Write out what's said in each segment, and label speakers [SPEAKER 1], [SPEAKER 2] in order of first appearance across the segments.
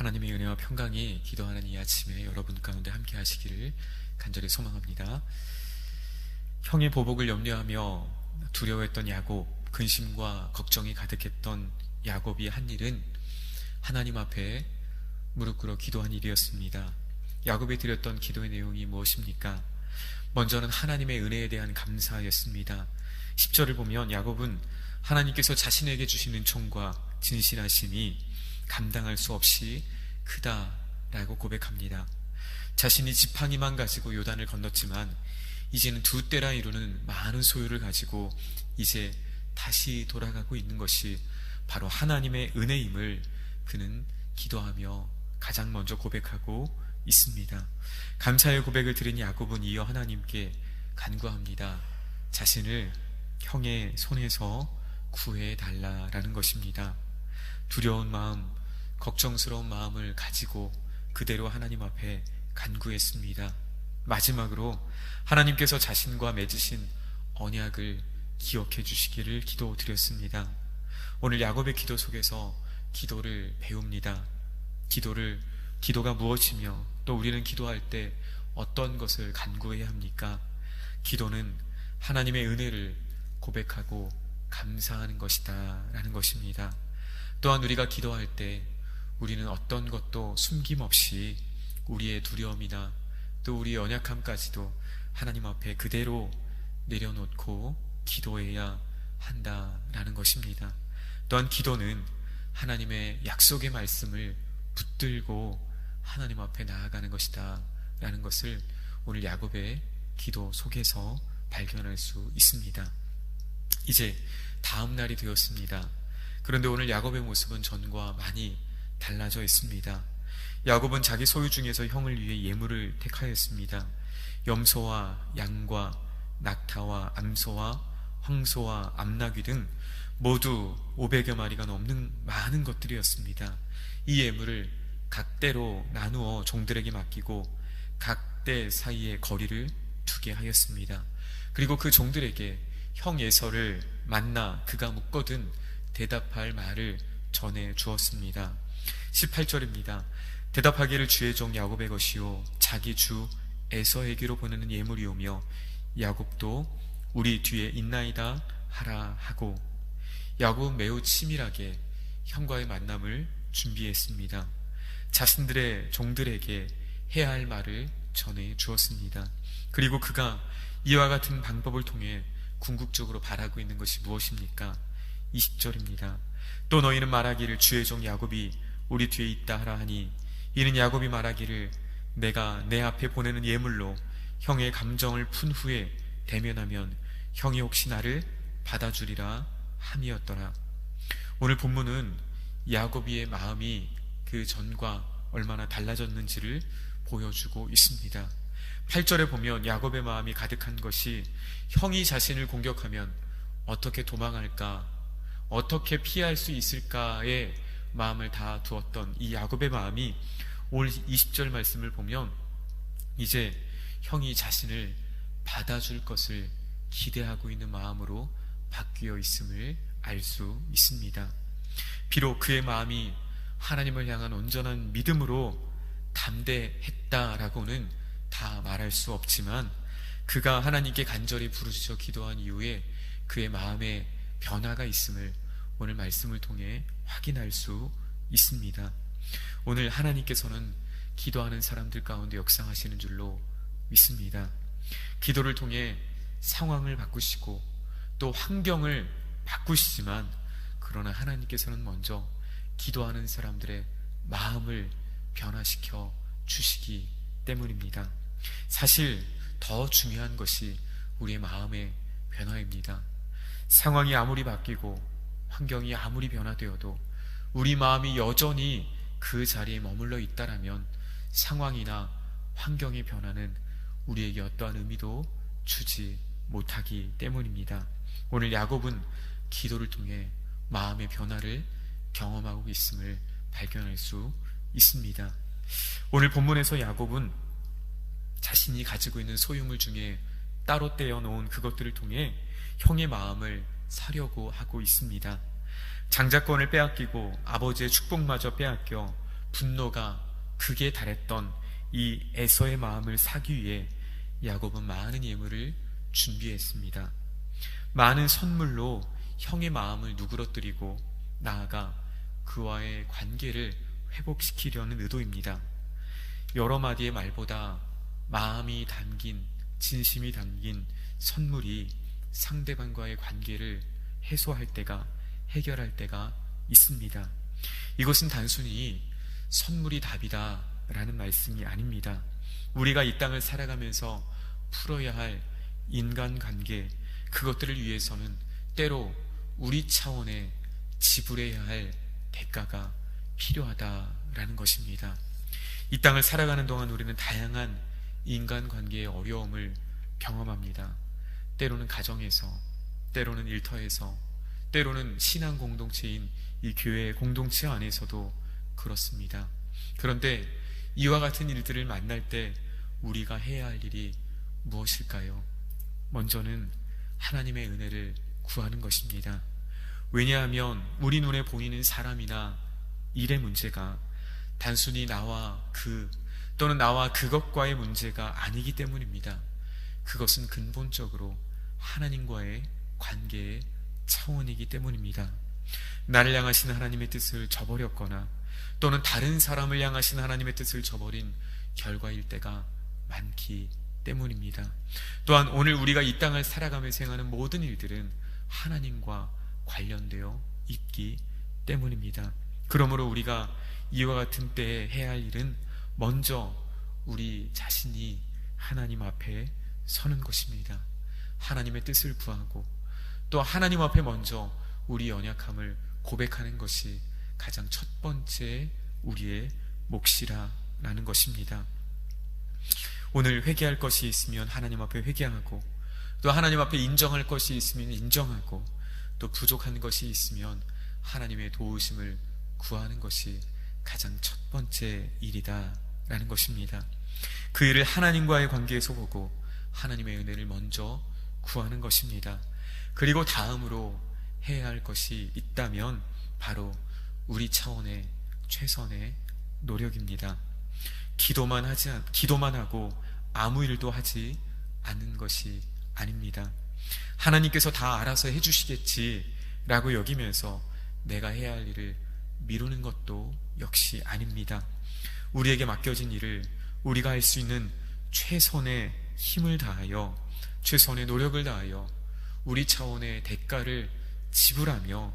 [SPEAKER 1] 하나님의 은혜와 평강이 기도하는 이 아침에 여러분 가운데 함께 하시기를 간절히 소망합니다. 형의 보복을 염려하며 두려워했던 야곱, 근심과 걱정이 가득했던 야곱이 한 일은 하나님 앞에 무릎 꿇어 기도한 일이었습니다. 야곱이 드렸던 기도의 내용이 무엇입니까? 먼저는 하나님의 은혜에 대한 감사였습니다. 10절을 보면 야곱은 하나님께서 자신에게 주신 은총과 진실하심이 감당할 수 없이 크다라고 고백합니다. 자신이 지팡이만 가지고 요단을 건넜지만 이제는 두 때라 이루는 많은 소유를 가지고 이제 다시 돌아가고 있는 것이 바로 하나님의 은혜임을 그는 기도하며 가장 먼저 고백하고 있습니다. 감사의 고백을 드린 야곱은 이어 하나님께 간구합니다. 자신을 형의 손에서 구해 달라라는 것입니다. 두려운 마음, 걱정스러운 마음을 가지고 그대로 하나님 앞에 간구했습니다. 마지막으로 하나님께서 자신과 맺으신 언약을 기억해 주시기를 기도드렸습니다. 오늘 야곱의 기도 속에서 기도를 배웁니다. 기도를 기도가 무엇이며 또 우리는 기도할 때 어떤 것을 간구해야 합니까? 기도는 하나님의 은혜를 고백하고 감사하는 것이다 라는 것입니다. 또한 우리가 기도할 때 우리는 어떤 것도 숨김없이 우리의 두려움이나 또 우리의 연약함까지도 하나님 앞에 그대로 내려놓고 기도해야 한다라는 것입니다. 또한 기도는 하나님의 약속의 말씀을 붙들고 하나님 앞에 나아가는 것이다 라는 것을 오늘 야곱의 기도 속에서 발견할 수 있습니다. 이제 다음 날이 되었습니다. 그런데 오늘 야곱의 모습은 전과 많이 달라져 있습니다. 야곱은 자기 소유 중에서 형을 위해 예물을 택하였습니다. 염소와 양과 낙타와 암소와 황소와 암나귀 등 모두 500여 마리가 넘는 많은 것들이었습니다. 이 예물을 각대로 나누어 종들에게 맡기고 각대 사이에 거리를 두게 하였습니다. 그리고 그 종들에게 형 예서를 만나 그가 묻거든 대답할 말을 전해 주었습니다. 18절입니다. 대답하기를 주의 종 야곱의 것이요 자기 주 에서에게로 보내는 예물이오며 야곱도 우리 뒤에 있나이다 하라 하고 야곱은 매우 치밀하게 형과의 만남을 준비했습니다. 자신들의 종들에게 해야 할 말을 전해 주었습니다. 그리고 그가 이와 같은 방법을 통해 궁극적으로 바라고 있는 것이 무엇입니까? 20절입니다. 또 너희는 말하기를 주의 종 야곱이 우리 뒤에 있다 하라 하니 이는 야곱이 말하기를 내가 내 앞에 보내는 예물로 형의 감정을 푼 후에 대면하면 형이 혹시 나를 받아주리라 함이었더라. 오늘 본문은 야곱이의 마음이 그 전과 얼마나 달라졌는지를 보여주고 있습니다. 8절에 보면 야곱의 마음이 가득한 것이 형이 자신을 공격하면 어떻게 도망할까, 어떻게 피할 수 있을까에 마음을 다 두었던 이 야곱의 마음이 올 20절 말씀을 보면 이제 형이 자신을 받아줄 것을 기대하고 있는 마음으로 바뀌어 있음을 알 수 있습니다. 비록 그의 마음이 하나님을 향한 온전한 믿음으로 담대했다라고는 다 말할 수 없지만 그가 하나님께 간절히 부르짖어 기도한 이후에 그의 마음에 변화가 있음을 오늘 말씀을 통해 확인할 수 있습니다. 오늘 하나님께서는 기도하는 사람들 가운데 역사하시는 줄로 믿습니다. 기도를 통해 상황을 바꾸시고 또 환경을 바꾸시지만 그러나 하나님께서는 먼저 기도하는 사람들의 마음을 변화시켜 주시기 때문입니다. 사실 더 중요한 것이 우리의 마음의 변화입니다. 상황이 아무리 바뀌고 환경이 아무리 변화되어도 우리 마음이 여전히 그 자리에 머물러 있다라면 상황이나 환경의 변화는 우리에게 어떠한 의미도 주지 못하기 때문입니다. 오늘 야곱은 기도를 통해 마음의 변화를 경험하고 있음을 발견할 수 있습니다. 오늘 본문에서 야곱은 자신이 가지고 있는 소유물 중에 따로 떼어 놓은 그것들을 통해 형의 마음을 사려고 하고 있습니다. 장자권을 빼앗기고 아버지의 축복마저 빼앗겨 분노가 극에 달했던 이 에서의 마음을 사기 위해 야곱은 많은 예물을 준비했습니다. 많은 선물로 형의 마음을 누그러뜨리고 나아가 그와의 관계를 회복시키려는 의도입니다. 여러 마디의 말보다 마음이 담긴 진심이 담긴 선물이 상대방과의 관계를 해소할 때가 해결할 때가 있습니다. 이것은 단순히 선물이 답이다 라는 말씀이 아닙니다. 우리가 이 땅을 살아가면서 풀어야 할 인간관계, 그것들을 위해서는 때로 우리 차원의 지불해야 할 대가가 필요하다라는 것입니다. 이 땅을 살아가는 동안 우리는 다양한 인간관계의 어려움을 경험합니다. 때로는 가정에서, 때로는 일터에서, 때로는 신앙 공동체인 이 교회 공동체 안에서도 그렇습니다. 그런데 이와 같은 일들을 만날 때 우리가 해야 할 일이 무엇일까요? 먼저는 하나님의 은혜를 구하는 것입니다. 왜냐하면 우리 눈에 보이는 사람이나 일의 문제가 단순히 나와 그 또는 나와 그것과의 문제가 아니기 때문입니다. 그것은 근본적으로 하나님과의 관계의 차원이기 때문입니다. 나를 향하신 하나님의 뜻을 저버렸거나 또는 다른 사람을 향하신 하나님의 뜻을 저버린 결과일 때가 많기 때문입니다. 또한 오늘 우리가 이 땅을 살아가면서 행하는 모든 일들은 하나님과 관련되어 있기 때문입니다. 그러므로 우리가 이와 같은 때에 해야 할 일은 먼저 우리 자신이 하나님 앞에 서는 것입니다. 하나님의 뜻을 구하고 또 하나님 앞에 먼저 우리 연약함을 고백하는 것이 가장 첫 번째 우리의 몫이라라는 것입니다. 오늘 회개할 것이 있으면 하나님 앞에 회개하고 또 하나님 앞에 인정할 것이 있으면 인정하고 또 부족한 것이 있으면 하나님의 도우심을 구하는 것이 가장 첫 번째 일이다라는 것입니다. 그 일을 하나님과의 관계에서 보고 하나님의 은혜를 먼저 구하는 것입니다. 그리고 다음으로 해야 할 것이 있다면 바로 우리 차원의 최선의 노력입니다. 기도만 하지 않, 기도만 하고 아무 일도 하지 않는 것이 아닙니다. 하나님께서 다 알아서 해 주시겠지라고 여기면서 내가 해야 할 일을 미루는 것도 역시 아닙니다. 우리에게 맡겨진 일을 우리가 할 수 있는 최선의 힘을 다하여 최선의 노력을 다하여 우리 차원의 대가를 지불하며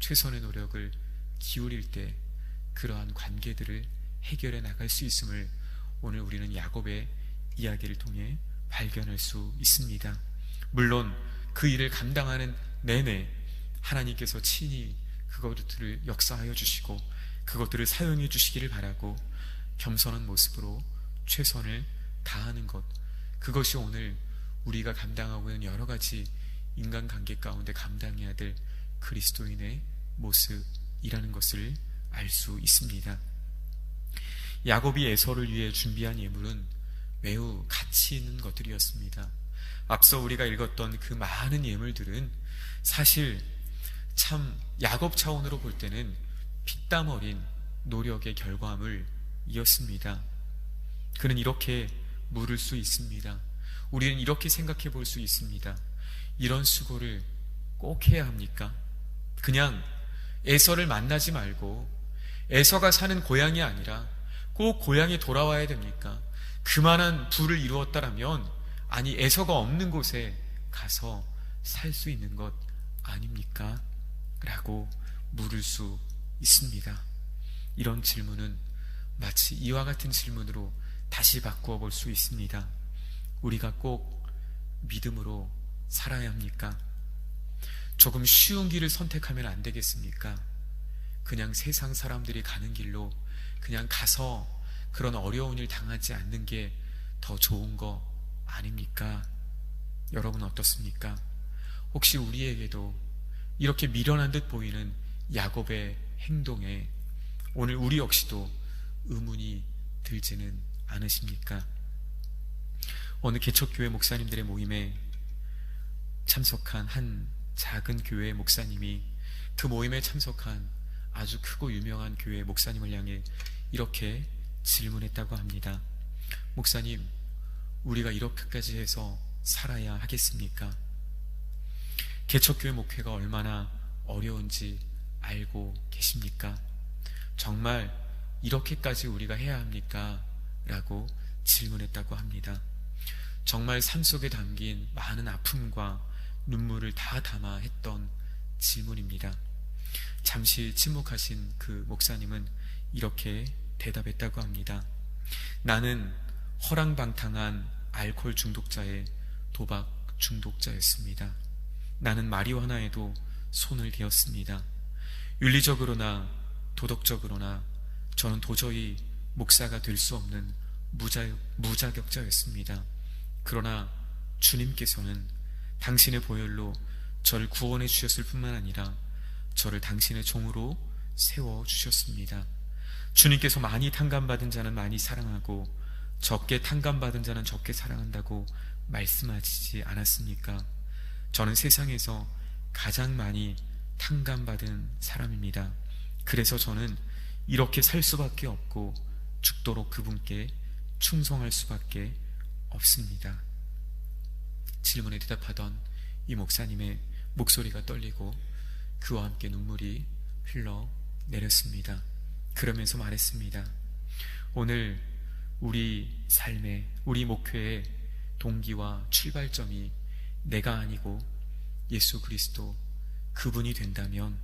[SPEAKER 1] 최선의 노력을 기울일 때 그러한 관계들을 해결해 나갈 수 있음을 오늘 우리는 야곱의 이야기를 통해 발견할 수 있습니다. 물론 그 일을 감당하는 내내 하나님께서 친히 그것들을 역사하여 주시고 그것들을 사용해 주시기를 바라고 겸손한 모습으로 최선을 다하는 것 그것이 오늘 우리가 감당하고 있는 여러 가지 인간관계 가운데 감당해야 될 그리스도인의 모습이라는 것을 알 수 있습니다. 야곱이 에서를 위해 준비한 예물은 매우 가치 있는 것들이었습니다. 앞서 우리가 읽었던 그 많은 예물들은 사실 참 야곱 차원으로 볼 때는 피땀 어린 노력의 결과물이었습니다. 그는 이렇게 물을 수 있습니다. 우리는 이렇게 생각해 볼 수 있습니다. 이런 수고를 꼭 해야 합니까? 그냥 에서를 만나지 말고 에서가 사는 고향이 아니라 꼭 고향에 돌아와야 됩니까? 그만한 부를 이루었다라면 아니 에서가 없는 곳에 가서 살 수 있는 것 아닙니까? 라고 물을 수 있습니다. 이런 질문은 마치 이와 같은 질문으로 다시 바꾸어 볼 수 있습니다. 우리가 꼭 믿음으로 살아야 합니까? 조금 쉬운 길을 선택하면 안 되겠습니까? 그냥 세상 사람들이 가는 길로 그냥 가서 그런 어려운 일 당하지 않는 게 더 좋은 거 아닙니까? 여러분 어떻습니까? 혹시 우리에게도 이렇게 미련한 듯 보이는 야곱의 행동에 오늘 우리 역시도 의문이 들지는 않으십니까? 어느 개척교회 목사님들의 모임에 참석한 한 작은 교회 목사님이 그 모임에 참석한 아주 크고 유명한 교회 목사님을 향해 이렇게 질문했다고 합니다. 목사님, 우리가 이렇게까지 해서 살아야 하겠습니까? 개척교회 목회가 얼마나 어려운지 알고 계십니까? 정말 이렇게까지 우리가 해야 합니까? 라고 질문했다고 합니다. 정말 삶 속에 담긴 많은 아픔과 눈물을 다 담아 했던 질문입니다. 잠시 침묵하신 그 목사님은 이렇게 대답했다고 합니다. 나는 허랑방탕한 알코올 중독자의 도박 중독자였습니다. 나는 마리화나에도 손을 대었습니다. 윤리적으로나 도덕적으로나 저는 도저히 목사가 될 수 없는 무자, 무자격자였습니다. 그러나 주님께서는 당신의 보혈로 저를 구원해 주셨을 뿐만 아니라 저를 당신의 종으로 세워 주셨습니다. 주님께서 많이 탕감받은 자는 많이 사랑하고 적게 탕감받은 자는 적게 사랑한다고 말씀하시지 않았습니까? 저는 세상에서 가장 많이 탕감받은 사람입니다. 그래서 저는 이렇게 살 수밖에 없고 죽도록 그분께 충성할 수밖에 없습니다. 질문에 대답하던 이 목사님의 목소리가 떨리고 그와 함께 눈물이 흘러 내렸습니다. 그러면서 말했습니다. 오늘 우리 삶의, 우리 목회의 동기와 출발점이 내가 아니고 예수 그리스도 그분이 된다면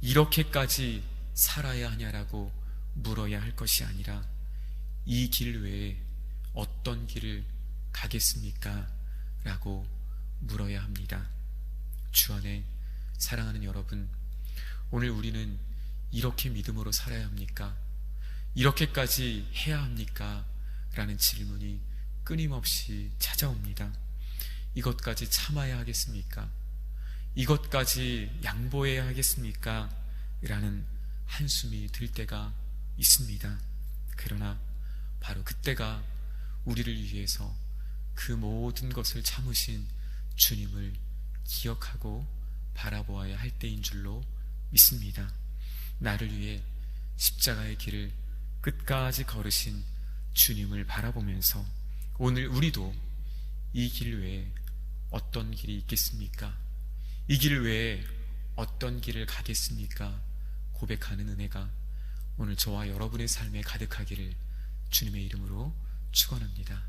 [SPEAKER 1] 이렇게까지 살아야 하냐라고 물어야 할 것이 아니라 이 길 외에 어떤 길을 가겠습니까? 라고 물어야 합니다. 주 안에 사랑하는 여러분, 오늘 우리는 이렇게 믿음으로 살아야 합니까? 이렇게까지 해야 합니까? 라는 질문이 끊임없이 찾아옵니다. 이것까지 참아야 하겠습니까? 이것까지 양보해야 하겠습니까? 라는 한숨이 들 때가 있습니다. 그러나 바로 그때가 우리를 위해서 그 모든 것을 참으신 주님을 기억하고 바라보아야 할 때인 줄로 믿습니다. 나를 위해 십자가의 길을 끝까지 걸으신 주님을 바라보면서 오늘 우리도 이 길 외에 어떤 길이 있겠습니까? 이 길 외에 어떤 길을 가겠습니까? 고백하는 은혜가 오늘 저와 여러분의 삶에 가득하기를 주님의 이름으로 축원합니다.